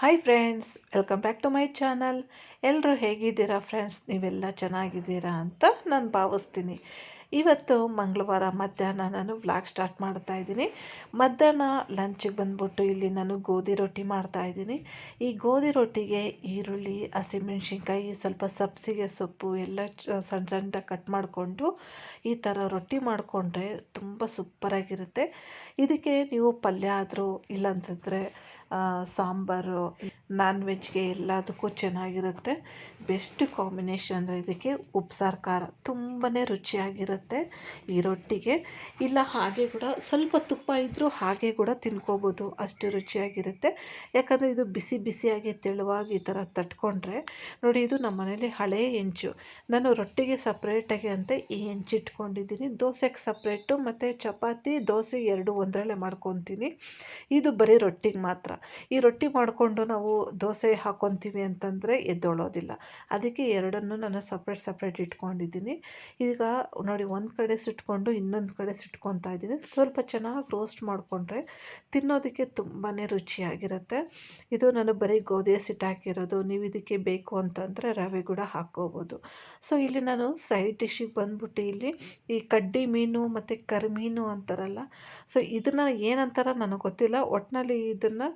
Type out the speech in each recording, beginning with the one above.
Hi friends welcome back to my channel ಎಲ್ಲರೂ ಹೇಗಿದ್ದೀರಾ friends ನೀವೆಲ್ಲ ಚೆನ್ನಾಗಿದ್ದೀರಾ ಅಂತ ನಾನು ಭಾವಿಸ್ತೀನಿ. ಇವತ್ತು ಮಂಗಳವಾರ ಮಧ್ಯಾಹ್ನ ನಾನು ವ್ಲಾಗ್ ಸ್ಟಾರ್ಟ್ ಮಾಡ್ತಾ ಇದ್ದೀನಿ. ಮಧ್ಯಾಹ್ನ ಲಂಚಿಗೆ ಬಂದ್ಬಿಟ್ಟು ಇಲ್ಲಿ ನಾನು ಗೋಧಿ ರೊಟ್ಟಿ ಮಾಡ್ತಾ ಇದ್ದೀನಿ. ಈ ಗೋಧಿ ರೊಟ್ಟಿಗೆ ಈರುಳ್ಳಿ ಹಸಿಮೆಣ್ಸಿನ್ಕಾಯಿ ಸ್ವಲ್ಪ ಸಬ್ಸಿಗೆ ಸೊಪ್ಪು, ಎಲ್ಲ ಸಣ್ಣ ಸಣ್ಣ ಕಟ್ ಮಾಡಿಕೊಂಡು ಈ ಥರ ರೊಟ್ಟಿ ಮಾಡಿಕೊಂಡ್ರೆ ತುಂಬ ಸೂಪರಾಗಿರುತ್ತೆ ಇದಕ್ಕೆ ನೀವು ಪಲ್ಯ ಆದರೂ ಇಲ್ಲಾಂತಂದರೆ ಸಾಂಬಾರು ನಾನ್ ವೆಜ್ಗೆ ಎಲ್ಲದಕ್ಕೂ ಚೆನ್ನಾಗಿರುತ್ತೆ. ಬೆಸ್ಟ್ ಕಾಂಬಿನೇಷನ್ ಅಂದರೆ ಇದಕ್ಕೆ ಉಪ್ಸಾರು, ಖಾರ ತುಂಬಾ ರುಚಿಯಾಗಿರುತ್ತೆ ಈ ರೊಟ್ಟಿಗೆ. ಇಲ್ಲ, ಹಾಗೆ ಕೂಡ ಸ್ವಲ್ಪ ತುಪ್ಪ ಇದ್ದರೂ ಹಾಗೆ ಕೂಡ ತಿನ್ಕೋಬೋದು. ಅಷ್ಟು ರುಚಿಯಾಗಿರುತ್ತೆ. ಯಾಕಂದರೆ ಇದು ಬಿಸಿ ಬಿಸಿಯಾಗಿ ತೆಳುವಾಗಿ ಈ ಥರ ತಟ್ಕೊಂಡ್ರೆ, ನೋಡಿ ಇದು ನಮ್ಮ ಮನೇಲಿ ಹಳೆಯ ಹೆಂಚು. ನಾನು ರೊಟ್ಟಿಗೆ ಸಪ್ರೇಟಾಗಿ ಅಂತ ಈ ಹೆಂಚು ಇಟ್ಕೊಂಡಿದ್ದೀನಿ. ದೋಸೆಗೆ ಸಪ್ರೇಟು ಮತ್ತು ಚಪಾತಿ, ದೋಸೆ ಎರಡು ಒಂದರಲ್ಲೇ ಮಾಡ್ಕೊತೀನಿ. ಇದು ಬರೀ ರೊಟ್ಟಿಗೆ ಮಾತ್ರ. ಈ ರೊಟ್ಟಿ ಮಾಡಿಕೊಂಡು ನಾವು ದೋಸೆ ಹಾಕ್ಕೊತೀವಿ ಅಂತಂದರೆ ಎದ್ದೊಳೋದಿಲ್ಲ. ಅದಕ್ಕೆ ಎರಡನ್ನು ನಾನು ಸಪ್ರೇಟ್ ಸಪ್ರೇಟ್ ಇಟ್ಕೊಂಡಿದ್ದೀನಿ. ಈಗ ನೋಡಿ ಒಂದು ಕಡೆ ಸಿಟ್ಕೊಂಡು ಇನ್ನೊಂದು ಕಡೆ ಸುಟ್ಕೊತಾ ಇದ್ದೀನಿ. ಸ್ವಲ್ಪ ಚೆನ್ನಾಗಿ ರೋಸ್ಟ್ ಮಾಡಿಕೊಂಡ್ರೆ ತಿನ್ನೋದಕ್ಕೆ ತುಂಬಾ ರುಚಿಯಾಗಿರುತ್ತೆ. ಇದು ನಾನು ಬರೀ ಗೋಧಿ ಸಿಟ್ಟು ಹಾಕಿರೋದು, ನೀವು ಇದಕ್ಕೆ ಬೇಕು ಅಂತಂದರೆ ರವೆ ಕೂಡ ಹಾಕ್ಕೋಬೋದು. ಸೊ ಇಲ್ಲಿ ನಾನು ಸೈಡ್ ಡಿಶ್ಶಿಗೆ ಬಂದ್ಬಿಟ್ಟು ಇಲ್ಲಿ ಈ ಕಡ್ಡಿ ಮೀನು ಮತ್ತು ಕರಿಮೀನು ಅಂತಾರಲ್ಲ ಸೊ ಇದನ್ನು ಏನಂತಾರ ನನಗೆ ಗೊತ್ತಿಲ್ಲ. ಒಟ್ಟಿನಲ್ಲಿ ಇದನ್ನು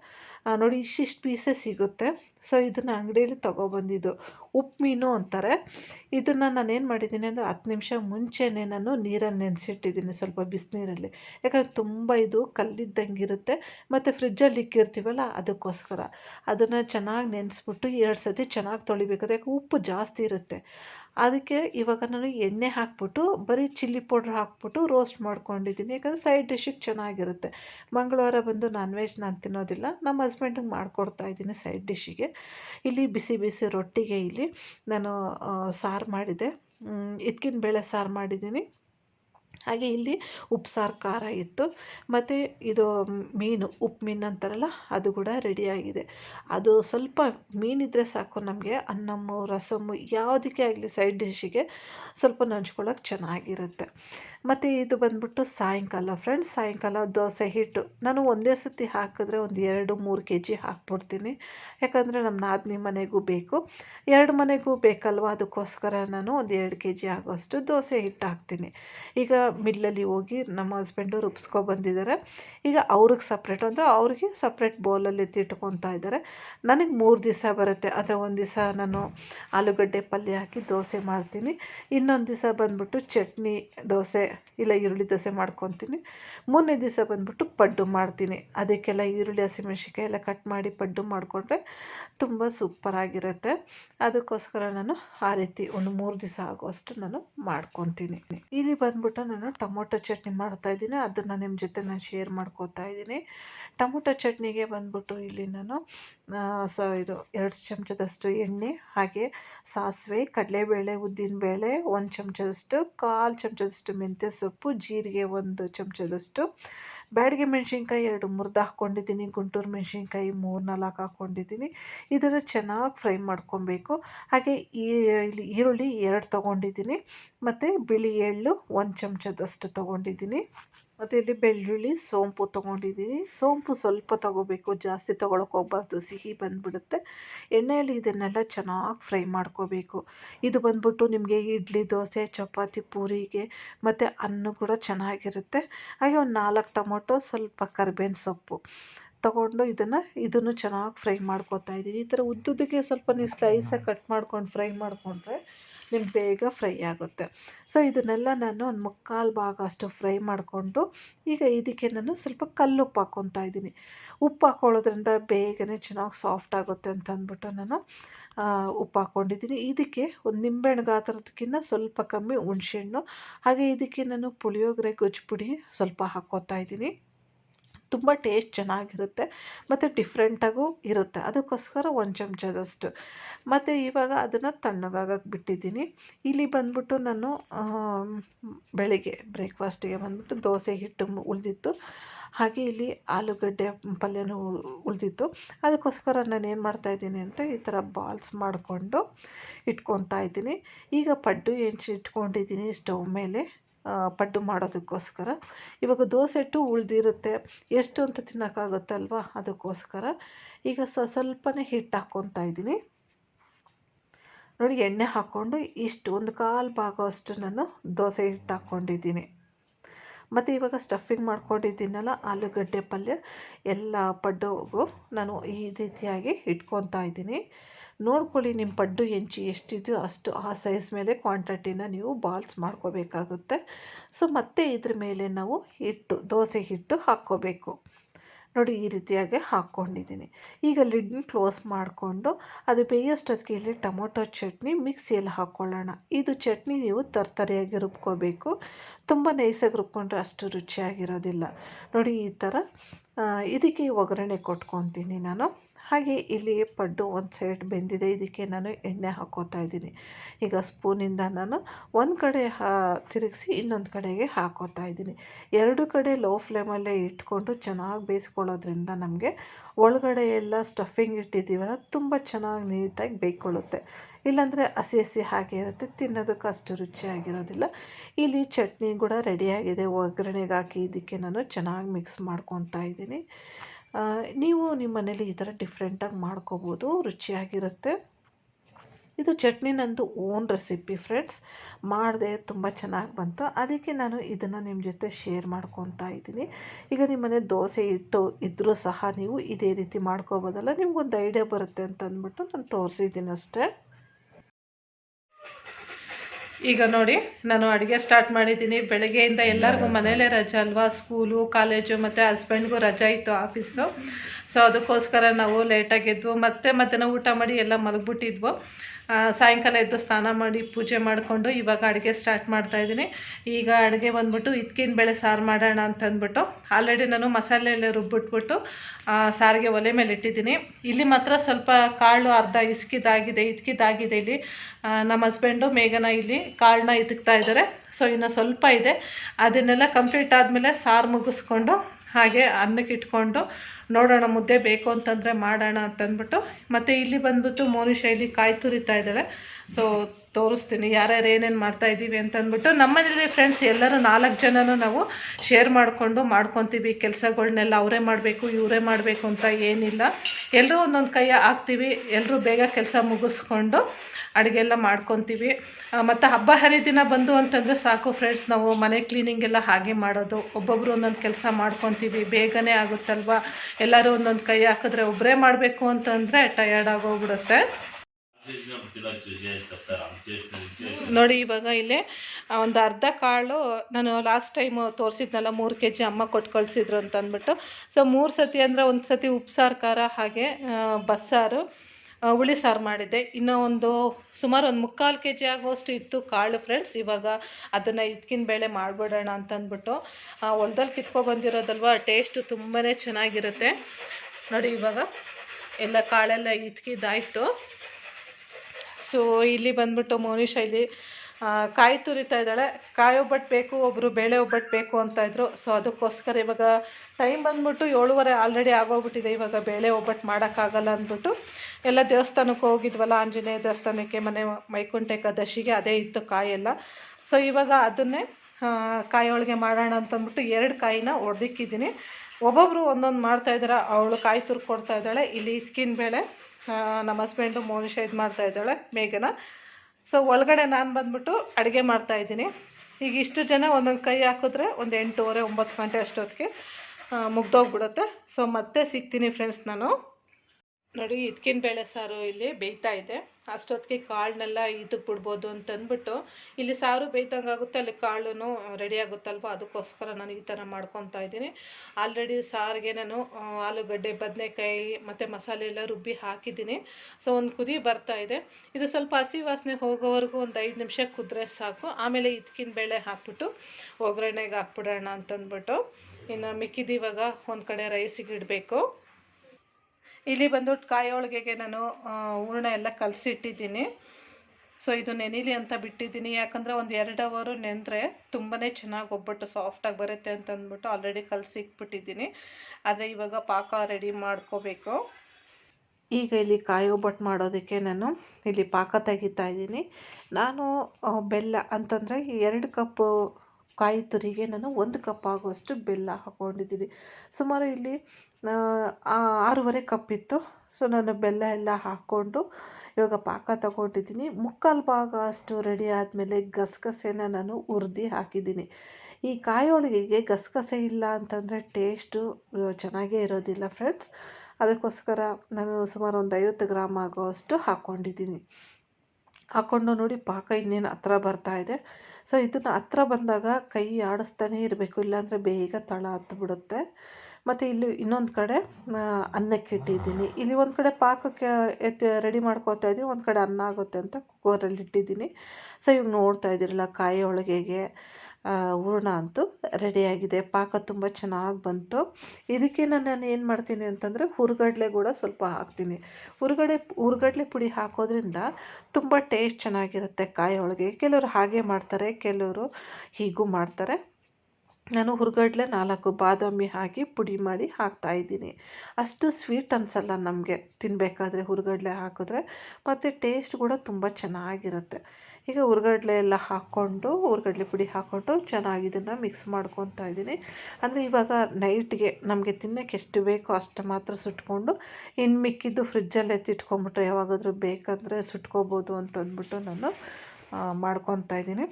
ನೋಡಿ, ಇಷ್ಟಿಷ್ಟು ಪೀಸೇ ಸಿಗುತ್ತೆ. ಸೊ ಇದನ್ನು ಅಂಗಡಿಯಲ್ಲಿ ತೊಗೊಬಂದಿದ್ದು. ಉಪ್ಪು ಮೀನು ಅಂತಾರೆ. ಇದನ್ನು ನಾನು ಏನು ಮಾಡಿದ್ದೀನಿ ಅಂದರೆ, ಹತ್ತು ನಿಮಿಷ ಮುಂಚೆನೇ ನಾನು ನೀರಲ್ಲಿ ನೆನೆಸಿಟ್ಟಿದ್ದೀನಿ ಸ್ವಲ್ಪ ಬಿಸಿನೀರಲ್ಲಿ. ಯಾಕಂದರೆ ತುಂಬ ಇದು ಕಲ್ಲಿದ್ದಂಗೆ ಇರುತ್ತೆ ಮತ್ತು ಫ್ರಿಜ್ಜಲ್ಲಿ ಇಕ್ಕಿರ್ತೀವಲ್ಲ, ಅದಕ್ಕೋಸ್ಕರ. ಅದನ್ನು ಚೆನ್ನಾಗಿ ನೆನೆಸ್ಬಿಟ್ಟು ಎರಡು ಸತಿ ಚೆನ್ನಾಗಿ ತೊಳಿಬೇಕಾದ್ರೆ ಯಾಕೆ ಉಪ್ಪು ಜಾಸ್ತಿ ಇರುತ್ತೆ. ಅದಕ್ಕೆ ಇವಾಗ ನಾನು ಎಣ್ಣೆ ಹಾಕ್ಬಿಟ್ಟು, ಬರೀ ಚಿಲ್ಲಿ ಪೌಡ್ರ್ ಹಾಕ್ಬಿಟ್ಟು ರೋಸ್ಟ್ ಮಾಡ್ಕೊಂಡಿದ್ದೀನಿ. ಯಾಕಂದರೆ ಸೈಡ್ ಡಿಶ್ಶಿಗೆ ಚೆನ್ನಾಗಿರುತ್ತೆ. ಮಂಗಳವಾರ ಬಂದು ನಾನ್ ವೆಜ್ ನಾನು ತಿನ್ನೋದಿಲ್ಲ. ನಮ್ಮ ಹಸ್ಬೆಂಡಿಗೆ ಮಾಡಿಕೊಡ್ತಾ ಇದ್ದೀನಿ ಸೈಡ್ ಡಿಶ್ಶಿಗೆ ಇಲ್ಲಿ ಬಿಸಿ ಬಿಸಿ ರೊಟ್ಟಿಗೆ ಇಲ್ಲಿ ನಾನು ಸಾರು ಮಾಡಿದೆ ಇದಕ್ಕಿನ ಬೇಳೆ ಸಾರು ಮಾಡಿದ್ದೀನಿ. ಹಾಗೆ ಇಲ್ಲಿ ಉಪ್ಸಾರು ಖಾರ ಇತ್ತು. ಮತ್ತು ಇದು ಮೀನು, ಉಪ್ಪು ಮೀನು ಅಂತಾರಲ್ಲ, ಅದು ಕೂಡ ರೆಡಿಯಾಗಿದೆ ಅದು ಸ್ವಲ್ಪ ಮೀನಿದ್ರೆ ಸಾಕು ನಮಗೆ ಅನ್ನಮ್ಮು ರಸಮ್ಮು ಯಾವುದಕ್ಕೆ ಆಗಲಿ ಸೈಡ್ ಡಿಶ್ಶಿಗೆ ಸ್ವಲ್ಪ ನಂಚ್ಕೊಳ್ಳೋಕೆ ಚೆನ್ನಾಗಿರುತ್ತೆ. ಮತ್ತು ಇದು ಬಂದ್ಬಿಟ್ಟು ಸಾಯಂಕಾಲ ಫ್ರೆಂಡ್ಸ್ ಸಾಯಂಕಾಲ ದೋಸೆ ಹಿಟ್ಟು. ನಾನು ಒಂದೇ ಸತಿ ಹಾಕಿದ್ರೆ ಒಂದು ಎರಡು, ಮೂರು ಕೆ ಜಿ ಹಾಕ್ಬಿಡ್ತೀನಿ. ಯಾಕಂದರೆ ನಮ್ಮ ನಾದಿನಿ ಮನೆಗೂ ಬೇಕು. ಎರಡು ಮನೆಗೂ ಬೇಕಲ್ವ? ಅದಕ್ಕೋಸ್ಕರ ನಾನು ಒಂದು ಎರಡು ಕೆ ಜಿ ಆಗೋಷ್ಟು ದೋಸೆ ಹಿಟ್ಟು ಹಾಕ್ತೀನಿ. ಈಗ ಮಿಲ್ಲಲ್ಲಿ ಹೋಗಿ ನಮ್ಮ ಹಸ್ಬೆಂಡು ಬಂದಿದ್ದಾರೆ ಈಗ ಅವ್ರಿಗೆ ಸಪ್ರೇಟ್ ಅಂದರೆ ಅವ್ರಿಗೆ ಸಪ್ರೇಟ್ ಬೌಲಲ್ಲಿ ಎತ್ತಿಟ್ಕೊತಾ ಇದ್ದಾರೆ ನನಗೆ ಮೂರು ದಿವಸ ಬರುತ್ತೆ. ಅಂದರೆ ಒಂದು ದಿವಸ ನಾನು ಆಲೂಗಡ್ಡೆ ಪಲ್ಯ ಹಾಕಿ ದೋಸೆ ಮಾಡ್ತೀನಿ. ಇನ್ನೊಂದು ದಿವಸ ಬಂದ್ಬಿಟ್ಟು ಚಟ್ನಿ, ದೋಸೆ ಇಲ್ಲ ಈರುಳ್ಳಿ ದೋಸೆ ಮಾಡ್ಕೊತೀನಿ. ಮೂರನೇ ದಿವಸ ಬಂದ್ಬಿಟ್ಟು ಪಡ್ಡು ಮಾಡ್ತೀನಿ. ಅದಕ್ಕೆಲ್ಲ ಈರುಳ್ಳಿ ಹಸಿಮೆಣ್ಸಿನ್ಕಾಯಿ ಎಲ್ಲ ಕಟ್ ಮಾಡಿ ಪಡ್ಡು ಮಾಡಿಕೊಂಡ್ರೆ ತುಂಬ ಸೂಪರಾಗಿರುತ್ತೆ. ಅದಕ್ಕೋಸ್ಕರ ನಾನು ಆ ರೀತಿ ಒಂದು ಮೂರು ದಿವಸ ಆಗುವಷ್ಟು ನಾನು ಮಾಡ್ಕೊತೀನಿ. ಇಲ್ಲಿ ಬಂದ್ಬಿಟ್ಟು ನಾನು ಟೊಮೊಟೊ ಚಟ್ನಿ ಮಾಡ್ತಾ ಇದ್ದೀನಿ. ಅದನ್ನು ನಿಮ್ಮ ಜೊತೆ ನಾನು ಶೇರ್ ಮಾಡ್ಕೋತಾ ಇದ್ದೀನಿ. ಟೊಮೊಟೊ ಚಟ್ನಿಗೆ ಬಂದ್ಬಿಟ್ಟು ಇಲ್ಲಿ ನಾನು ಸ, ಇದು ಎರಡು ಚಮಚದಷ್ಟು ಎಣ್ಣೆ, ಹಾಗೆ ಸಾಸಿವೆ, ಕಡಲೆಬೇಳೆ, ಉದ್ದಿನಬೇಳೆ, ಒಂದು ಚಮಚದಷ್ಟು, ಕಾಲು ಚಮಚದಷ್ಟು ಮೆಂತ್ಯ ಸೊಪ್ಪು, ಜೀರಿಗೆ ಒಂದು ಚಮಚದಷ್ಟು ಬ್ಯಾಡಿಗೆ ಮೆಣಸಿನ್ಕಾಯಿ ಎರಡು ಮುರಿದು ಹಾಕ್ಕೊಂಡಿದ್ದೀನಿ, ಗುಂಟೂರು ಮೆಣಸಿನ್ಕಾಯಿ ಮೂರು ನಾಲ್ಕು ಹಾಕ್ಕೊಂಡಿದ್ದೀನಿ. ಇದನ್ನು ಚೆನ್ನಾಗಿ ಫ್ರೈ ಮಾಡ್ಕೊಬೇಕು. ಹಾಗೆ ಈ, ಇಲ್ಲಿ ಈರುಳ್ಳಿ ಎರಡು ತೊಗೊಂಡಿದ್ದೀನಿ. ಮತ್ತು ಬಿಳಿ ಎಳ್ಳು ಒಂದು ಚಮಚದಷ್ಟು ತೊಗೊಂಡಿದ್ದೀನಿ. ಮತ್ತು ಇಲ್ಲಿ ಬೆಳ್ಳುಳ್ಳಿ ಸೋಂಪು ತೊಗೊಂಡಿದ್ದೀನಿ ಸೋಂಪು ಸ್ವಲ್ಪ ತೊಗೋಬೇಕು ಜಾಸ್ತಿ ತೊಗೊಳಕ್ಕೆ ಹೋಗ್ಬಾರ್ದು ಸಿಹಿ ಬಂದುಬಿಡುತ್ತೆ. ಎಣ್ಣೆಯಲ್ಲಿ ಇದನ್ನೆಲ್ಲ ಚೆನ್ನಾಗಿ ಫ್ರೈ ಮಾಡ್ಕೋಬೇಕು. ಇದು ಬಂದ್ಬಿಟ್ಟು ನಿಮಗೆ ಇಡ್ಲಿ ದೋಸೆ ಚಪಾತಿ ಪೂರಿಗೆ ಮತ್ತು ಅನ್ನ ಕೂಡ ಚೆನ್ನಾಗಿರುತ್ತೆ. ಹಾಗೆ ಒಂದು ನಾಲ್ಕು ಟೊಮೊಟೊ ಸ್ವಲ್ಪ ಕರ್ಬೇವಿನ ಸೊಪ್ಪು ತೊಗೊಂಡು ಇದನ್ನು ಇದನ್ನು ಚೆನ್ನಾಗಿ ಫ್ರೈ ಮಾಡ್ಕೊತಾ ಇದ್ದೀನಿ ಈ ಥರ ಉದ್ದುದಕ್ಕೆ ಸ್ವಲ್ಪ ನೀವು ಸ್ಲೈಸಾಗಿ ಕಟ್ ಮಾಡ್ಕೊಂಡು ಫ್ರೈ ಮಾಡಿಕೊಂಡ್ರೆ ನಿಮ್ಗೆ ಬೇಗ ಫ್ರೈ ಆಗುತ್ತೆ. ಸೊ, ಇದನ್ನೆಲ್ಲ ನಾನು ಒಂದು ಮುಕ್ಕಾಲು ಭಾಗ ಅಷ್ಟು ಫ್ರೈ ಮಾಡಿಕೊಂಡು, ಈಗ ಇದಕ್ಕೆ ನಾನು ಸ್ವಲ್ಪ ಕಲ್ಲುಪ್ಪು ಹಾಕ್ಕೊತಾ ಇದ್ದೀನಿ. ಉಪ್ಪು ಹಾಕ್ಕೊಳ್ಳೋದ್ರಿಂದ ಬೇಗನೆ ಚೆನ್ನಾಗಿ ಸಾಫ್ಟ್ ಆಗುತ್ತೆ ಅಂತ ಅಂದ್ಬಿಟ್ಟು ನಾನು ಉಪ್ಪು ಹಾಕ್ಕೊಂಡಿದ್ದೀನಿ ಇದಕ್ಕೆ ಒಂದು ನಿಂಬೆಹಣ್ಣು ಗಾತ್ರದಕ್ಕಿಂತ ಸ್ವಲ್ಪ ಕಮ್ಮಿ ಹುಣ್ಸೆಹಣ್ಣು, ಹಾಗೆ ಇದಕ್ಕೆ ನಾನು ಪುಳಿಯೋಗರೆ ಗೊಜ್ಜು ಪುಡಿ ಸ್ವಲ್ಪ ಹಾಕ್ಕೋತಾ ಇದ್ದೀನಿ. ತುಂಬ ಟೇಸ್ಟ್ ಚೆನ್ನಾಗಿರುತ್ತೆ ಮತ್ತು ಡಿಫ್ರೆಂಟಾಗೂ ಇರುತ್ತೆ. ಅದಕ್ಕೋಸ್ಕರ ಒಂದು ಚಮಚದಷ್ಟು ಮತ್ತು ಇವಾಗ ಅದನ್ನು ತಣ್ಣಗಾಗಕ್ಕೆ ಬಿಟ್ಟಿದ್ದೀನಿ. ಇಲ್ಲಿ ಬಂದ್ಬಿಟ್ಟು ನಾನು ಬೆಳಿಗ್ಗೆ ಬ್ರೇಕ್ಫಾಸ್ಟಿಗೆ ಬಂದ್ಬಿಟ್ಟು ದೋಸೆ ಹಿಟ್ಟು ಉಳಿದಿತ್ತು. ಹಾಗೆ ಇಲ್ಲಿ ಆಲೂಗಡ್ಡೆ ಪಲ್ಯನೂ ಉಳಿದಿತ್ತು. ಅದಕ್ಕೋಸ್ಕರ ನಾನು ಏನು ಮಾಡ್ತಾಯಿದ್ದೀನಿ ಅಂತ ಈ ಥರ ಬಾಲ್ಸ್ ಮಾಡಿಕೊಂಡು ಇಟ್ಕೊತಾ ಇದ್ದೀನಿ. ಈಗ ಪಡ್ಡು ಹೆಂಚು ಇಟ್ಕೊಂಡಿದ್ದೀನಿ ಸ್ಟವ್ ಮೇಲೆ. ಪಡ್ಡು ಮಾಡೋದಕ್ಕೋಸ್ಕರ. ಇವಾಗ ದೋಸೆ ಹಿಟ್ಟು ಉಳಿದಿರುತ್ತೆ. ಎಷ್ಟು ಅಂತ ತಿನ್ನೋಕ್ಕಾಗುತ್ತಲ್ವ? ಅದಕ್ಕೋಸ್ಕರ. ಈಗ ಸ್ವ ಸ್ವಲ್ಪನೇ ಹಿಟ್ಟು ಹಾಕ್ಕೊತಾ ಇದ್ದೀನಿ. ನೋಡಿ, ಎಣ್ಣೆ ಹಾಕ್ಕೊಂಡು ಇಷ್ಟು, ಒಂದು ಕಾಲು ಭಾಗ ಅಷ್ಟು ನಾನು ದೋಸೆ ಹಿಟ್ಟು ಹಾಕ್ಕೊಂಡಿದ್ದೀನಿ. ಮತ್ತು ಇವಾಗ ಸ್ಟಫಿಂಗ್ ಮಾಡ್ಕೊಂಡಿದ್ದೀನಲ್ಲ, ಆಲೂಗಡ್ಡೆ ಪಲ್ಯ, ಎಲ್ಲ ಪಡ್ಡುಗೂ ನಾನು ಈ ರೀತಿಯಾಗಿ ಇಟ್ಕೊತಾ ಇದ್ದೀನಿ. ನೋಡ್ಕೊಳ್ಳಿ ನಿಮ್ಮ ಪಡ್ಡು ಹೆಂಚು ಎಷ್ಟಿದೆಯೋ ಅಷ್ಟು ಆ ಸೈಜ್ ಮೇಲೆ ಕ್ವಾಂಟಿಟಿನ ನೀವು ಬಾಲ್ಸ್ ಮಾಡ್ಕೋಬೇಕಾಗುತ್ತೆ. ಸೊ, ಮತ್ತೆ ಇದ್ರ ಮೇಲೆ ನಾವು ಹಿಟ್ಟು, ದೋಸೆ ಹಿಟ್ಟು ಹಾಕ್ಕೋಬೇಕು. ನೋಡಿ, ಈ ರೀತಿಯಾಗಿ ಹಾಕ್ಕೊಂಡಿದ್ದೀನಿ. ಈಗ ಲಿಡ್ನ ಕ್ಲೋಸ್ ಮಾಡಿಕೊಂಡು ಅದು ಬೇಯೋಷ್ಟೊತ್ತಿಗೆ ಇಲ್ಲಿ ಟೊಮೊಟೊ ಚಟ್ನಿ ಮಿಕ್ಸಿಯಲ್ಲಿ ಹಾಕ್ಕೊಳ್ಳೋಣ. ಇದು ಚಟ್ನಿ ನೀವು ತರ್ತರಿಯಾಗಿ ರುಬ್ಕೋಬೇಕು. ತುಂಬ ನೈಸಾಗಿ ರುಬ್ಕೊಂಡ್ರೆ ಅಷ್ಟು ರುಚಿಯಾಗಿರೋದಿಲ್ಲ. ನೋಡಿ, ಈ ಥರ ಇದಕ್ಕೆ ಒಗ್ಗರಣೆ ಕೊಟ್ಕೊತೀನಿ ನಾನು. ಹಾಗೆ ಇಲ್ಲಿ ಪಡ್ಡು ಒಂದು ಸೈಡ್ ಬೆಂದಿದೆ, ಇದಕ್ಕೆ ನಾನು ಎಣ್ಣೆ ಹಾಕೋತಾ ಇದ್ದೀನಿ. ಈಗ ಸ್ಪೂನಿಂದ ನಾನು ಒಂದು ಕಡೆ ಹಾ, ತಿರುಗಿಸಿ ಇನ್ನೊಂದು ಕಡೆಗೆ ಹಾಕೋತಾ ಇದ್ದೀನಿ. ಎರಡು ಕಡೆ ಲೋ ಫ್ಲೇಮಲ್ಲೇ ಇಟ್ಕೊಂಡು ಚೆನ್ನಾಗಿ ಬೇಯಿಸ್ಕೊಳ್ಳೋದ್ರಿಂದ ನಮಗೆ ಒಳಗಡೆ ಎಲ್ಲ ಸ್ಟಫಿಂಗ್ ಇಟ್ಟಿದ್ದೀವಲ್ಲ, ತುಂಬ ಚೆನ್ನಾಗಿ ನೀಟಾಗಿ ಬೇಯ್ಕೊಳ್ಳುತ್ತೆ. ಇಲ್ಲಾಂದರೆ ಹಸಿ ಹಸಿ ಹಾಗೆ ಇರುತ್ತೆ, ತಿನ್ನೋದಕ್ಕೆ ಅಷ್ಟು ರುಚಿಯಾಗಿರೋದಿಲ್ಲ. ಇಲ್ಲಿ ಚಟ್ನಿ ಕೂಡ ರೆಡಿಯಾಗಿದೆ ಒಗ್ಗರಣೆಗೆ ಹಾಕಿ ಇದಕ್ಕೆ ನಾನು ಚೆನ್ನಾಗಿ ಮಿಕ್ಸ್ ಮಾಡ್ಕೊತಾ ಇದ್ದೀನಿ. ನೀವು ನಿಮ್ಮ ಮನೇಲಿ ಈ ಥರ ಡಿಫ್ರೆಂಟಾಗಿ ಮಾಡ್ಕೋಬೋದು, ರುಚಿಯಾಗಿರುತ್ತೆ. ಇದು ಚಟ್ನಿ ನಂದು ಓನ್ ರೆಸಿಪಿ ಫ್ರೆಂಡ್ಸ್ ಮಾಡಿದೆ ತುಂಬ ಚೆನ್ನಾಗಿ ಬಂತು. ಅದಕ್ಕೆ ನಾನು ಇದನ್ನು ನಿಮ್ಮ ಜೊತೆ ಶೇರ್ ಮಾಡ್ಕೊತಾ ಇದ್ದೀನಿ. ಈಗ ನಿಮ್ಮ ಮನೆ ದೋಸೆ ಇಟ್ಟು ಇದ್ದರೂ ಸಹ ನೀವು ಇದೇ ರೀತಿ ಮಾಡ್ಕೋಬೋದಲ್ಲ, ನಿಮ್ಗೊಂದು ಐಡಿಯಾ ಬರುತ್ತೆ ಅಂತ ಅಂದ್ಬಿಟ್ಟು ನಾನು ತೋರಿಸಿದ್ದೀನಿ ಅಷ್ಟೇ. ಈಗ ನೋಡಿ ನಾನು ಅಡುಗೆ ಸ್ಟಾರ್ಟ್ ಮಾಡಿದ್ದೀನಿ. ಬೆಳಗ್ಗೆಯಿಂದ ಎಲ್ಲರಿಗೂ ಮನೇಲೇ ರಜೆ ಅಲ್ವಾ? ಸ್ಕೂಲು ಕಾಲೇಜು ಮತ್ತು ಹಸ್ಬೆಂಡ್ಗೂ ರಜೆ ಇತ್ತು ಆಫೀಸು ಸೊ ಅದಕ್ಕೋಸ್ಕರ ನಾವು ಲೇಟಾಗಿ ಎದ್ದು ಮತ್ತೆ ಮಧ್ಯಾಹ್ನ ಊಟ ಮಾಡಿ ಎಲ್ಲ ಮಲಗಿಬಿಟ್ಟಿದ್ವು. ಸಾಯಂಕಾಲ ಎದ್ದು ಸ್ನಾನ ಮಾಡಿ ಪೂಜೆ ಮಾಡಿಕೊಂಡು ಇವಾಗ ಅಡುಗೆ ಸ್ಟಾರ್ಟ್ ಮಾಡ್ತಾ ಇದ್ದೀನಿ. ಈಗ ಅಡುಗೆ ಬಂದ್ಬಿಟ್ಟು ಇದಕ್ಕಿನ ಬೇಳೆ ಸಾರು ಮಾಡೋಣ ಅಂತಂದ್ಬಿಟ್ಟು ಆಲ್ರೆಡಿ ನಾನು ಮಸಾಲೆ ಎಲ್ಲ ರುಬ್ಬಿಟ್ಬಿಟ್ಟು ಸಾರಿಗೆ ಒಲೆ ಮೇಲೆ ಇಟ್ಟಿದ್ದೀನಿ. ಇಲ್ಲಿ ಮಾತ್ರ ಸ್ವಲ್ಪ ಕಾಳು ಅರ್ಧ ಇಸ್ಕಿದಾಗಿದೆ, ಇದ್ಕಿದಾಗಿದೆ ಇಲ್ಲಿ. ನಮ್ಮ ಹಸ್ಬೆಂಡು ಮೇಘನ ಇಲ್ಲಿ ಕಾಳನ್ನ ಇದ್ದಕ್ತಾ ಇದ್ದಾರೆ ಸೊ ಇನ್ನು ಸ್ವಲ್ಪ ಇದೆ. ಅದನ್ನೆಲ್ಲ ಕಂಪ್ಲೀಟ್ ಆದಮೇಲೆ ಸಾರು ಮುಗಿಸ್ಕೊಂಡು ಹಾಗೆ ಅನ್ನಕ್ಕೆ ಇಟ್ಕೊಂಡು ನೋಡೋಣ ಮುದ್ದೆ ಬೇಕು ಅಂತಂದರೆ ಮಾಡೋಣ ಅಂತಂದ್ಬಿಟ್ಟು ಮತ್ತು ಇಲ್ಲಿ ಬಂದ್ಬಿಟ್ಟು ಮೋನಿಶಾ ಇಲ್ಲಿ ಕಾಯಿ ತುರಿತಾ ಇದ್ದಾಳೆ. ಸೊ ತೋರಿಸ್ತೀನಿ. ಯಾರ್ಯಾರು ಏನೇನು ಮಾಡ್ತಾ ಇದ್ದೀವಿ ಅಂತಂದ್ಬಿಟ್ಟು ನಮ್ಮನೇಲಿ ಫ್ರೆಂಡ್ಸ್ ಎಲ್ಲರೂ ನಾಲ್ಕು ಜನನೂ ನಾವು ಶೇರ್ ಮಾಡಿಕೊಂಡು ಮಾಡ್ಕೊತೀವಿ. ಕೆಲಸಗಳನ್ನೆಲ್ಲ ಅವರೇ ಮಾಡಬೇಕು, ಇವರೇ ಮಾಡಬೇಕು ಅಂತ ಏನಿಲ್ಲ. ಎಲ್ಲರೂ ಒಂದೊಂದು ಕೈ ಹಾಕ್ತೀವಿ. ಎಲ್ಲರೂ ಬೇಗ ಕೆಲಸ ಮುಗಿಸ್ಕೊಂಡು ಅಡುಗೆ ಎಲ್ಲ ಮಾಡ್ಕೊತೀವಿ ಮತ್ತು ಹಬ್ಬ ಹರಿದಿನ ಬಂದು ಅಂತಂದರೆ ಸಾಕು ಫ್ರೆಂಡ್ಸ್ ನಾವು ಮನೆ ಕ್ಲೀನಿಂಗ್ ಎಲ್ಲ ಹಾಗೆ ಮಾಡೋದು. ಒಬ್ಬೊಬ್ಬರು ಒಂದೊಂದು ಕೆಲಸ ಮಾಡ್ಕೊತೀವಿ. ಬೇಗನೆ ಆಗುತ್ತಲ್ವ? ಎಲ್ಲರೂ ಒಂದೊಂದು ಕೈ ಹಾಕಿದ್ರೆ ಒಬ್ಬರೇ ಮಾಡಬೇಕು ಅಂತಂದರೆ ಟಯರ್ಡ್ ಆಗೋಗ್ಬಿಡುತ್ತೆ. ನೋಡಿ, ಇವಾಗ ಇಲ್ಲೇ ಒಂದು ಅರ್ಧ ಕಾಳು ನಾನು ಲಾಸ್ಟ್ ಟೈಮ್ ತೋರಿಸಿದ್ನಲ್ಲ, ಮೂರು ಕೆ ಜಿ ಅಮ್ಮ ಕೊಟ್ಟು ಕಳಿಸಿದ್ರು ಅಂತ ಅಂದ್ಬಿಟ್ಟು ಸೊ ಮೂರು ಸತಿ ಅಂದರೆ ಒಂದು ಸತಿ ಉಪ್ಸಾರು ಖಾರ, ಹಾಗೆ ಬಸ್ಸಾರು ಹುಳಿ ಸಾರು ಮಾಡಿದ್ದೆ. ಇನ್ನೂ ಒಂದು ಸುಮಾರು ಒಂದು ಮುಕ್ಕಾಲು ಕೆ ಜಿ ಆಗುವಷ್ಟು ಇತ್ತು ಕಾಳು ಫ್ರೆಂಡ್ಸ್ ಇವಾಗ ಅದನ್ನು ಇದಕ್ಕಿನ ಬೇಳೆ ಮಾಡಿಬಿಡೋಣ ಅಂತಂದ್ಬಿಟ್ಟು ಹೊಲ್ದಲ್ಲಿ ಕಿತ್ಕೊ ಬಂದಿರೋದಲ್ವ ಟೇಸ್ಟು ತುಂಬಾ ಚೆನ್ನಾಗಿರುತ್ತೆ. ನೋಡಿ, ಇವಾಗ ಎಲ್ಲ ಕಾಳೆಲ್ಲ ಇದ್ಕಿದ್ದಾಯಿತು. ಸೊ ಇಲ್ಲಿ ಬಂದ್ಬಿಟ್ಟು ಮೋನಿಶಾ ಇಲ್ಲಿ ಕಾಯಿ ತುರಿತಾ ಇದ್ದಾಳೆ. ಕಾಯಿ ಒಬ್ಬಟ್ಟು ಬೇಕು ಒಬ್ಬರು ಬೇಳೆ ಒಬ್ಬಟ್ಟು ಬೇಕು ಅಂತ ಇದ್ರು. ಸೊ ಅದಕ್ಕೋಸ್ಕರ ಇವಾಗ ಟೈಮ್ ಬಂದ್ಬಿಟ್ಟು ಏಳುವರೆ ಆಲ್ರೆಡಿ ಆಗೋಗ್ಬಿಟ್ಟಿದೆ. ಇವಾಗ ಬೇಳೆ ಒಬ್ಬಟ್ಟು ಮಾಡೋಕ್ಕಾಗಲ್ಲ ಅಂದ್ಬಿಟ್ಟು ಎಲ್ಲ ದೇವಸ್ಥಾನಕ್ಕೆ ಹೋಗಿದ್ವಲ್ಲ, ಆಂಜನೇಯ ದೇವಸ್ಥಾನಕ್ಕೆ, ಮನೆ ಮೈಕುಂಠ ಏಕಾದಶಿಗೆ ಅದೇ ಇತ್ತು ಕಾಯೆಲ್ಲ ಸೊ ಇವಾಗ ಅದನ್ನೇ ಕಾಯಿ ಹೋಳಿಗೆ ಮಾಡೋಣ ಅಂತಂದ್ಬಿಟ್ಟು ಎರಡು ಕಾಯಿನ ಒಡೆದಿಕ್ಕಿದ್ದೀನಿ. ಒಬ್ಬೊಬ್ಬರು ಒಂದೊಂದು ಮಾಡ್ತಾ ಇದ್ದಾರೆ, ಅವಳು ಕಾಯಿ ತುರ್ಕೊಡ್ತಾ ಇದ್ದಾಳೆ. ಇಲ್ಲಿ ಇದ್ಕಿನ ಬೇಳೆ ನಮ್ಮ ಹಸ್ಬೆಂಡು ಮೋನಿಷ ಇದು ಮಾಡ್ತಾ ಇದ್ದಾಳೆ, ಮೇಘನ. ಸೊ ಒಳಗಡೆ ನಾನು ಬಂದ್ಬಿಟ್ಟು ಅಡುಗೆ ಮಾಡ್ತಾ ಇದ್ದೀನಿ. ಈಗ ಇಷ್ಟು ಜನ ಒಂದೊಂದು ಕೈ ಹಾಕಿದ್ರೆ ಒಂದು ಎಂಟೂವರೆ, ಒಂಬತ್ತು ಗಂಟೆ ಅಷ್ಟೊತ್ತಿಗೆ ಮುಗ್ದೋಗ್ಬಿಡುತ್ತೆ. ಸೊ ಮತ್ತೆ ಸಿಗ್ತೀನಿ ಫ್ರೆಂಡ್ಸ್ ನಾನು. ನೋಡಿ ಇದಕ್ಕಿನ ಬೇಳೆ ಸಾರು ಇಲ್ಲಿ ಬೇಯ್ತಾ ಇದೆ. ಅಷ್ಟೊತ್ತಿಗೆ ಕಾಳನ್ನೆಲ್ಲ ಇದಕ್ಕೆ ಬಿಡ್ಬೋದು ಅಂತಂದ್ಬಿಟ್ಟು, ಇಲ್ಲಿ ಸಾರು ಬೇಯ್ದಂಗೆ ಆಗುತ್ತೆ ಅಲ್ಲಿ ಕಾಳು ರೆಡಿ ಆಗುತ್ತಲ್ವ? ಅದಕ್ಕೋಸ್ಕರ ನಾನು ಈ ಥರ ಮಾಡ್ಕೊತಾ ಇದ್ದೀನಿ. ಆಲ್ರೆಡಿ ಸಾರಿಗೆ ನಾನು ಆಲೂಗಡ್ಡೆ, ಬದನೆಕಾಯಿ ಮತ್ತು ಮಸಾಲೆ ಎಲ್ಲ ರುಬ್ಬಿ ಹಾಕಿದ್ದೀನಿ. ಸೊ ಒಂದು ಕುದಿ ಬರ್ತಾ ಇದೆ. ಇದು ಸ್ವಲ್ಪ ಹಸಿ ವಾಸನೆ ಹೋಗೋವರೆಗೂ ಒಂದು ಐದು ನಿಮಿಷ ಕುದ್ರೆ ಸಾಕು. ಆಮೇಲೆ ಇದಕ್ಕಿನ ಬೇಳೆ ಹಾಕ್ಬಿಟ್ಟು ಒಗ್ಗರಣೆಗೆ ಹಾಕ್ಬಿಡೋಣ ಅಂತಂದ್ಬಿಟ್ಟು. ಇನ್ನು ಮಿಕ್ಕಿದ್ದು ಇವಾಗ ಒಂದು ಕಡೆ ರೈಸಿಗೆ ಇಡಬೇಕು. ಇಲ್ಲಿ ಬಂದ್ಬಿಟ್ಟು ಕಾಯಿ ಹೋಳಿಗೆಗೆ ನಾನು ಹೂರ್ಣ ಎಲ್ಲ ಕಲಸಿಟ್ಟಿದ್ದೀನಿ. ಸೊ ಇದು ನೆನಿಲಿ ಅಂತ ಬಿಟ್ಟಿದ್ದೀನಿ. ಯಾಕಂದರೆ ಒಂದು ಎರಡು ಅವರು ನೆಂದರೆ ತುಂಬಾ ಚೆನ್ನಾಗಿ ಒಬ್ಬಟ್ಟು ಸಾಫ್ಟಾಗಿ ಬರುತ್ತೆ ಅಂತ ಅಂದ್ಬಿಟ್ಟು ಆಲ್ರೆಡಿ ಕಲಸಿ ಇಟ್ಬಿಟ್ಟಿದ್ದೀನಿ ಆದರೆ ಇವಾಗ ಪಾಕ ರೆಡಿ ಮಾಡ್ಕೋಬೇಕು. ಈಗ ಇಲ್ಲಿ ಕಾಯಿ ಒಬ್ಬಟ್ಟು ಮಾಡೋದಕ್ಕೆ ನಾನು ಇಲ್ಲಿ ಪಾಕ ತೆಗಿತಾ ಇದ್ದೀನಿ. ನಾನು ಬೆಲ್ಲ ಅಂತಂದರೆ ಎರಡು ಕಪ್ಪು ಕಾಯಿ ತುರಿಗೆ ನಾನು ಒಂದು ಕಪ್ ಆಗುವಷ್ಟು ಬೆಲ್ಲ ಹಾಕ್ಕೊಂಡಿದ್ದೀನಿ ಸುಮಾರು ಇಲ್ಲಿ ಆರೂವರೆ ಇತ್ತು. ಸೊ ನಾನು ಬೆಲ್ಲ ಎಲ್ಲ ಹಾಕ್ಕೊಂಡು ಇವಾಗ ಪಾಕ ತಗೊಂಡಿದ್ದೀನಿ. ಮುಕ್ಕಾಲು ಭಾಗ ಅಷ್ಟು ರೆಡಿ ಆದಮೇಲೆ ಗಸಗಸೆನ ನಾನು ಹುರ್ದು ಹಾಕಿದ್ದೀನಿ. ಈ ಕಾಯಿ ಗಸಗಸೆ ಇಲ್ಲ ಅಂತಂದರೆ ಟೇಸ್ಟು ಚೆನ್ನಾಗೇ ಇರೋದಿಲ್ಲ ಫ್ರೆಂಡ್ಸ್ ಅದಕ್ಕೋಸ್ಕರ ನಾನು ಸುಮಾರು ಒಂದು ಐವತ್ತು ಗ್ರಾಮ್ ಆಗೋವಷ್ಟು ಹಾಕ್ಕೊಂಡಿದ್ದೀನಿ ಹಾಕ್ಕೊಂಡು ನೋಡಿ ಪಾಕ ಇನ್ನೇನು ಹತ್ರ ಬರ್ತಾ ಇದೆ. ಸೊ ಇದನ್ನು ಹತ್ರ ಬಂದಾಗ ಕೈ ಆಡಿಸ್ತಾನೇ ಇರಬೇಕು, ಇಲ್ಲಾಂದರೆ ಬೇಗ ತಳ ಹತ್ಬಿಡುತ್ತೆ. ಮತ್ತು ಇಲ್ಲಿ ಇನ್ನೊಂದು ಕಡೆ ಅನ್ನಕ್ಕೆ ಇಟ್ಟಿದ್ದೀನಿ. ಇಲ್ಲಿ ಒಂದು ಕಡೆ ಪಾಕಕ್ಕೆ ಎತ್ತಿ ರೆಡಿ ಮಾಡ್ಕೋತಾ ಇದ್ದೀನಿ. ಒಂದು ಕಡೆ ಅನ್ನ ಆಗುತ್ತೆ ಅಂತ ಕುಕ್ಕರಲ್ಲಿ ಇಟ್ಟಿದ್ದೀನಿ. ಸೊ ಇವಾಗ ನೋಡ್ತಾ ಇದ್ದೀರಲ್ಲ, ಕಾಯಿ ಹೋಳಿಗೆಗೆ ಹೂರ್ಣ ಅಂತೂ ರೆಡಿಯಾಗಿದೆ ಪಾಕ ತುಂಬ ಚೆನ್ನಾಗಿ ಬಂತು. ಇದಕ್ಕೆ ನಾನು ಏನು ಮಾಡ್ತೀನಿ ಅಂತಂದರೆ, ಹುರ್ಗಡ್ಲೆ ಕೂಡ ಸ್ವಲ್ಪ ಹಾಕ್ತೀನಿ. ಹುರುಗಡೆ, ಹುರ್ಗಡ್ಲೆ ಪುಡಿ ಹಾಕೋದ್ರಿಂದ ತುಂಬ ಟೇಸ್ಟ್ ಚೆನ್ನಾಗಿರುತ್ತೆ ಕಾಯಿ ಹೋಳಿಗೆ. ಕೆಲವರು ಹಾಗೆ ಮಾಡ್ತಾರೆ, ಕೆಲವರು ಹೀಗೂ ಮಾಡ್ತಾರೆ. ನಾನು ಹುರ್ಗಡ್ಲೆ ನಾಲ್ಕು ಬಾದಾಮಿ ಹಾಕಿ ಪುಡಿ ಮಾಡಿ ಹಾಕ್ತಾಯಿದ್ದೀನಿ ಅಷ್ಟು ಸ್ವೀಟ್ ಅನಿಸಲ್ಲ ನಮಗೆ ತಿನ್ನಬೇಕಾದ್ರೆ ಹುರ್ಗಡ್ಲೆ ಹಾಕಿದ್ರೆ, ಮತ್ತು ಟೇಸ್ಟ್ ಕೂಡ ತುಂಬ ಚೆನ್ನಾಗಿರುತ್ತೆ. ಈಗ ಹುರ್ಗಡ್ಲೆ ಎಲ್ಲ ಹಾಕ್ಕೊಂಡು, ಹುರ್ಗಡ್ಲೆ ಪುಡಿ ಹಾಕ್ಕೊಂಡು ಚೆನ್ನಾಗಿ ಇದನ್ನು ಮಿಕ್ಸ್ ಮಾಡ್ಕೊತಾ ಇದ್ದೀನಿ. ಅಂದರೆ ಇವಾಗ ನೈಟ್ಗೆ ನಮಗೆ ತಿನ್ನೋಕ್ಕೆ ಎಷ್ಟು ಬೇಕೋ ಅಷ್ಟು ಮಾತ್ರ ಸುಟ್ಕೊಂಡು ಇನ್ನು ಮಿಕ್ಕಿದ್ದು ಫ್ರಿಜ್ಜಲ್ಲಿ ಎತ್ತಿಟ್ಕೊಂಬಿಟ್ರೆ ಯಾವಾಗಾದರೂ ಬೇಕಂದರೆ ಸುಟ್ಕೋಬೋದು ಅಂತಂದ್ಬಿಟ್ಟು ನಾನು ಮಾಡ್ಕೊತಾ ಇದ್ದೀನಿ.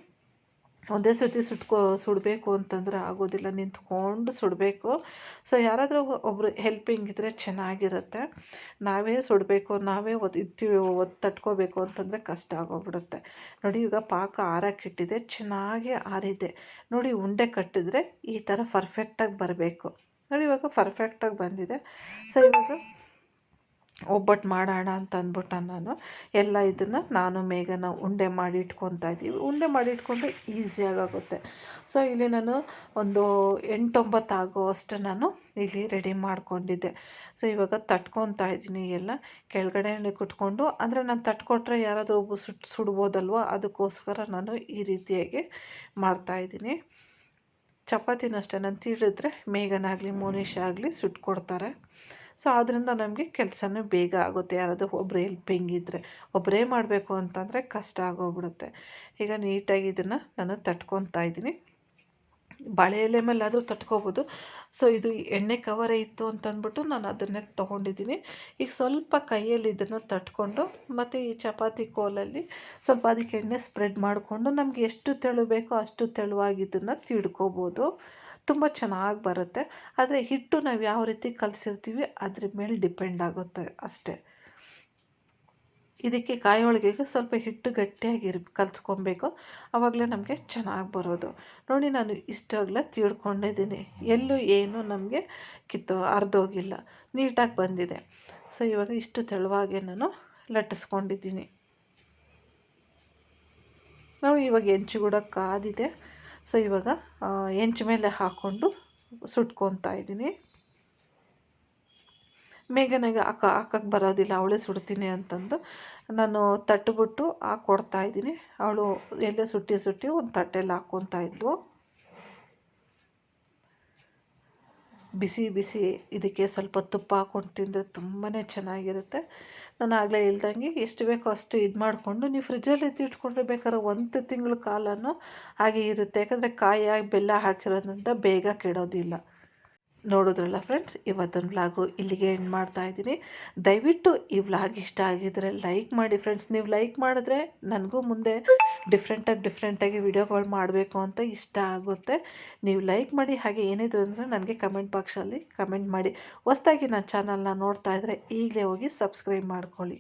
ಒಂದೇ ಸರ್ತಿ ಸುಟ್ಕೋ, ಸುಡಬೇಕು ಅಂತಂದರೆ ಆಗೋದಿಲ್ಲ. ನಿಂತ್ಕೊಂಡು ಸುಡಬೇಕು. ಸೊ ಯಾರಾದರೂ ಒಬ್ಬರು ಹೆಲ್ಪಿಂಗ್ ಇದ್ದರೆ ಚೆನ್ನಾಗಿರುತ್ತೆ. ನಾವೇ ಸುಡಬೇಕು, ನಾವೇ ಒದ್ ತಟ್ಕೋಬೇಕು ಅಂತಂದರೆ ಕಷ್ಟ ಆಗೋಗ್ಬಿಡುತ್ತೆ. ನೋಡಿ, ಈಗ ಪಾಕ ಆರಕ್ಕಿಟ್ಟಿದೆ ಚೆನ್ನಾಗಿ ಆರಿದೆ. ನೋಡಿ, ಉಂಡೆ ಕಟ್ಟಿದ್ರೆ ಈ ಥರ ಪರ್ಫೆಕ್ಟಾಗಿ ಬರಬೇಕು. ನೋಡಿ, ಇವಾಗ ಪರ್ಫೆಕ್ಟಾಗಿ ಬಂದಿದೆ. ಸೊ ಇವಾಗ ಒಬ್ಬಟ್ಟು ಮಾಡೋಣ ಅಂತ ಅಂದ್ಬಿಟ್ಟು ನಾನು. ಎಲ್ಲ ಇದನ್ನು ನಾನು ಮೇಘನ ಉಂಡೆ ಮಾಡಿ ಇಟ್ಕೊತಾ ಇದ್ದೀವಿ. ಉಂಡೆ ಮಾಡಿ ಇಟ್ಕೊಂಡ್ರೆ ಈಸಿಯಾಗುತ್ತೆ ಸೊ ಇಲ್ಲಿ ನಾನು ಒಂದು ಎಂಟೊಂಬತ್ತು ಆಗೋವಷ್ಟು ನಾನು ಇಲ್ಲಿ ರೆಡಿ ಮಾಡಿಕೊಂಡಿದ್ದೆ. ಸೊ ಇವಾಗ ತಟ್ಕೊತಾ ಇದ್ದೀನಿ ಎಲ್ಲ. ಕೆಳಗಡೆ ಕುಟ್ಕೊಂಡು, ಅಂದರೆ ನಾನು ತಟ್ಕೊಟ್ರೆ ಯಾರಾದರೂ ಒಬ್ಬರು ಸುಟ್ಟು ಸುಡ್ಬೋದಲ್ವ? ಅದಕ್ಕೋಸ್ಕರ ನಾನು ಈ ರೀತಿಯಾಗಿ ಮಾಡ್ತಾಯಿದ್ದೀನಿ ಚಪಾತಿನೂ ಅಷ್ಟೇ ನಾನು ತಿಳಿದ್ರೆ ಮೇಘನಾಗಲಿ, ಮೋನಿಷ್ ಆಗಲಿ ಸುಟ್ಕೊಡ್ತಾರೆ. ಸೊ ಆದ್ದರಿಂದ ನಮಗೆ ಕೆಲಸನೂ ಬೇಗ ಆಗುತ್ತೆ. ಯಾರಾದರೂ ಒಬ್ಬರು ಹೆಲ್ಪಿಂಗ್ ಇದ್ದರೆ ಒಬ್ಬರೇ ಮಾಡಬೇಕು ಅಂತಂದರೆ ಕಷ್ಟ ಆಗೋಗ್ಬಿಡುತ್ತೆ. ಈಗ ನೀಟಾಗಿ ಇದನ್ನು ನಾನು ತಟ್ಕೊತಾ ಇದ್ದೀನಿ. ಬಾಳೆ ಎಲೆ ಮೇಲಾದರೂ ತಟ್ಕೋಬೋದು. ಸೊ ಇದು ಎಣ್ಣೆ ಕವರೇ ಇತ್ತು ಅಂತಂದ್ಬಿಟ್ಟು ನಾನು ಅದನ್ನೇ ತೊಗೊಂಡಿದ್ದೀನಿ. ಈಗ ಸ್ವಲ್ಪ ಕೈಯಲ್ಲಿ ಇದನ್ನು ತಟ್ಕೊಂಡು ಮತ್ತು ಈ ಚಪಾತಿ ಕೋಲಲ್ಲಿ ಸ್ವಲ್ಪ ಅದಕ್ಕೆ ಎಣ್ಣೆ ಸ್ಪ್ರೆಡ್ ಮಾಡಿಕೊಂಡು ನಮಗೆ ಎಷ್ಟು ತೆಳು ಬೇಕೋ ಅಷ್ಟು ತೆಳುವಾಗಿ ಇದನ್ನು ತಿಡ್ಕೋಬೋದು. ತುಂಬ ಚೆನ್ನಾಗಿ ಬರುತ್ತೆ. ಆದರೆ ಹಿಟ್ಟು ನಾವು ಯಾವ ರೀತಿ ಕಲಸಿರ್ತೀವಿ, ಅದ್ರ ಮೇಲೆ ಡಿಪೆಂಡ್ ಆಗುತ್ತೆ ಅಷ್ಟೇ. ಇದಕ್ಕೆ ಕಾಯಿ ಹೋಳಿಗೆಗೆ ಸ್ವಲ್ಪ ಹಿಟ್ಟು ಗಟ್ಟಿಯಾಗಿರ್ ಕಲಿಸ್ಕೊಬೇಕು. ಆವಾಗಲೇ ನಮಗೆ ಚೆನ್ನಾಗಿ ಬರೋದು. ನೋಡಿ ನಾನು ಇಷ್ಟಾಗಲ ತೀಡ್ಕೊಂಡಿದ್ದೀನಿ ಎಲ್ಲೂ ಏನು ನಮಗೆ ಕಿತ್ತು ಅರ್ಧೋಗಿಲ್ಲ ನೀಟಾಗಿ ಬಂದಿದೆ. ಸೊ, ಇವಾಗ ಇಷ್ಟು ತೆಳುವಾಗೆ ನಾನು ಲಟ್ಟಿಸ್ಕೊಂಡಿದ್ದೀನಿ. ನಾವು ಇವಾಗ ಹೆಂಚು ಕೂಡ ಕಾದಿದೆ. ಸೊ, ಇವಾಗ ಹೆಂಚು ಮೇಲೆ ಹಾಕ್ಕೊಂಡು ಸುಟ್ಕೊತಾ ಇದ್ದೀನಿ. ಮೇಘನಾಗ ಹಾಕ ಹಾಕಕ್ಕೆ ಬರೋದಿಲ್ಲ, ಅವಳೇ ಸುಡ್ತೀನಿ ಅಂತಂದು. ನಾನು ತಟ್ಬಿಟ್ಟು ಹಾಕ್ಕೊಡ್ತಾ ಇದ್ದೀನಿ. ಅವಳು ಎಲ್ಲೇ ಸುಟ್ಟಿ ಸುಟ್ಟಿ ಒಂದು ತಟ್ಟೆಲ್ಲಿ ಹಾಕ್ಕೊತಾ ಇದ್ಲು. ಬಿಸಿ ಬಿಸಿ, ಇದಕ್ಕೆ ಸ್ವಲ್ಪ ತುಪ್ಪ ಹಾಕ್ಕೊಂಡು ತಿಂದರೆ ತುಂಬಾ ಚೆನ್ನಾಗಿರುತ್ತೆ. ನಾನು ಆಗಲೇ ಇಲ್ದಂಗೆ ಎಷ್ಟು ಬೇಕೋ ಅಷ್ಟು ಇದು ಮಾಡಿಕೊಂಡು ನೀವು ಫ್ರಿಜ್ಜಲ್ಲಿ ಎತ್ತಿಟ್ಕೊಂಡ್ರೆ ಬೇಕಾದ್ರೆ ಒಂದು ತಿಂಗಳ ಕಾಲವೂ ಹಾಗೆ ಇರುತ್ತೆ. ಯಾಕಂದರೆ ಕಾಯಿ ಬೆಲ್ಲ ಹಾಕಿರೋದ್ರಿಂದ ಬೇಗ ಕೆಡೋದಿಲ್ಲ. ನೋಡಿದ್ರಲ್ಲ ಫ್ರೆಂಡ್ಸ್ ಇವತ್ತೊಂದು ವ್ಲಾಗು ಇಲ್ಲಿಗೆ ಎಂಡ್ ಮಾಡ್ತಾ ಇದ್ದೀನಿ. ದಯವಿಟ್ಟು ಈ ವ್ಲಾಗ್ ಇಷ್ಟ ಆಗಿದ್ರೆ ಲೈಕ್ ಮಾಡಿ ಫ್ರೆಂಡ್ಸ್ ನೀವು ಲೈಕ್ ಮಾಡಿದ್ರೆ ನನಗೂ ಮುಂದೆ ಡಿಫ್ರೆಂಟಾಗಿ ಡಿಫ್ರೆಂಟಾಗಿ ವಿಡಿಯೋಗಳು ಮಾಡಬೇಕು ಅಂತ ಇಷ್ಟ ಆಗುತ್ತೆ. ನೀವು ಲೈಕ್ ಮಾಡಿ, ಹಾಗೆ ಏನಿದ್ರು ಅಂದರೆ ನನಗೆ ಕಮೆಂಟ್ ಬಾಕ್ಸಲ್ಲಿ ಕಮೆಂಟ್ ಮಾಡಿ. ಹೊಸ್ದಾಗಿ ನನ್ನ ಚಾನಲ್ನ ನೋಡ್ತಾ ಇದ್ದರೆ ಈಗಲೇ ಹೋಗಿ ಸಬ್ಸ್ಕ್ರೈಬ್ ಮಾಡ್ಕೊಳ್ಳಿ.